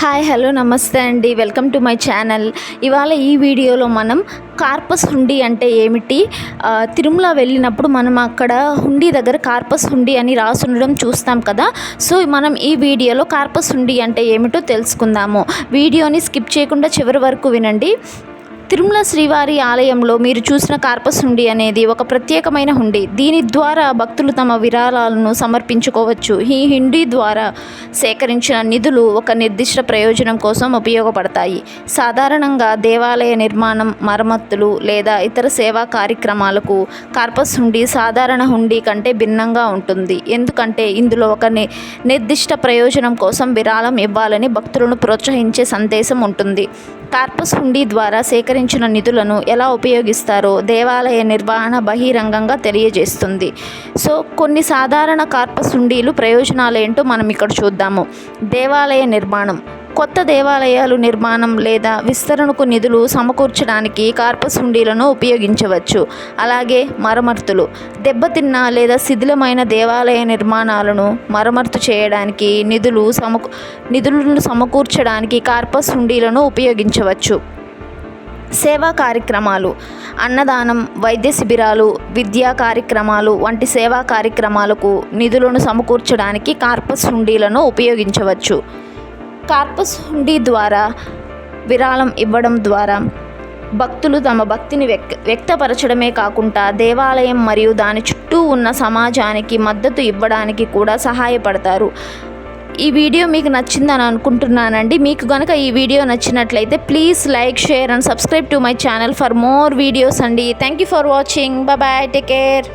Hi hello నమస్తే అండి. Welcome to my channel. ఇవాళ ఈ వీడియోలో మనం కార్పస్ హుండీ అంటే ఏమిటి? తిరుమల వెళ్ళినప్పుడు మనం అక్కడ హుండీ దగ్గర కార్పస్ హుండీ అని రాసుండడం చూస్తాం కదా. సో మనం ఈ వీడియోలో కార్పస్ హుండీ అంటే ఏమిటో తెలుసుకుందాము. వీడియోని స్కిప్ చేయకుండా చివరి వరకు వినండి. తిరుమల శ్రీవారి ఆలయంలో మీరు చూసిన కార్పస్ హుండీ అనేది ఒక ప్రత్యేకమైన హుండీ. దీని ద్వారా భక్తులు తమ విరాళాలను సమర్పించుకోవచ్చు. ఈ హుండీ ద్వారా సేకరించిన నిధులు ఒక నిర్దిష్ట ప్రయోజనం కోసం ఉపయోగపడతాయి. సాధారణంగా దేవాలయ నిర్మాణం మరమ్మతులు లేదా ఇతర సేవా కార్యక్రమాలకు కార్పస్ హుండీ సాధారణ హుండీ కంటే భిన్నంగా ఉంటుంది. ఎందుకంటే ఇందులో ఒక ని- నిర్దిష్ట ప్రయోజనం కోసం విరాళం ఇవ్వాలని భక్తులను ప్రోత్సహించే సందేశం ఉంటుంది. కార్పస్ హుండీ ద్వారా సేకరించిన నిధులను ఎలా ఉపయోగిస్తారో దేవాలయ నిర్వహణ బహిరంగంగా తెలియజేస్తుంది. సో కొన్ని సాధారణ కార్పస్ హుండీలు ప్రయోజనాలు ఏంటో మనం ఇక్కడ చూద్దాము. దేవాలయ నిర్మాణం. కొత్త దేవాలయాలు నిర్మాణం లేదా విస్తరణకు నిధులు సమకూర్చడానికి కార్పస్ హుండీలను ఉపయోగించవచ్చు. అలాగే మరమర్తులు దెబ్బతిన్న లేదా శిథిలమైన దేవాలయ నిర్మాణాలను మరమర్తు చేయడానికి నిధులు సమకూ నిధులను సమకూర్చడానికి కార్పస్ హుండీలను ఉపయోగించవచ్చు. సేవా కార్యక్రమాలు. అన్నదానం వైద్య శిబిరాలు విద్యా కార్యక్రమాలు వంటి సేవా కార్యక్రమాలకు నిధులను సమకూర్చడానికి కార్పస్ హుండీలను ఉపయోగించవచ్చు. కార్పస్ హుండీ ద్వారా విరాళం ఇవ్వడం ద్వారా భక్తులు తమ భక్తిని వ్యక్ వ్యక్తపరచడమే కాకుండా దేవాలయం మరియు దాని చుట్టూ ఉన్న సమాజానికి మద్దతు ఇవ్వడానికి కూడా సహాయపడతారు. ఈ వీడియో మీకు నచ్చిందని అనుకుంటున్నానండి. మీకు కనుక ఈ వీడియో నచ్చినట్లయితే please like share and subscribe to my channel for more videos అండి. Thank you for watching. Bye. Take care.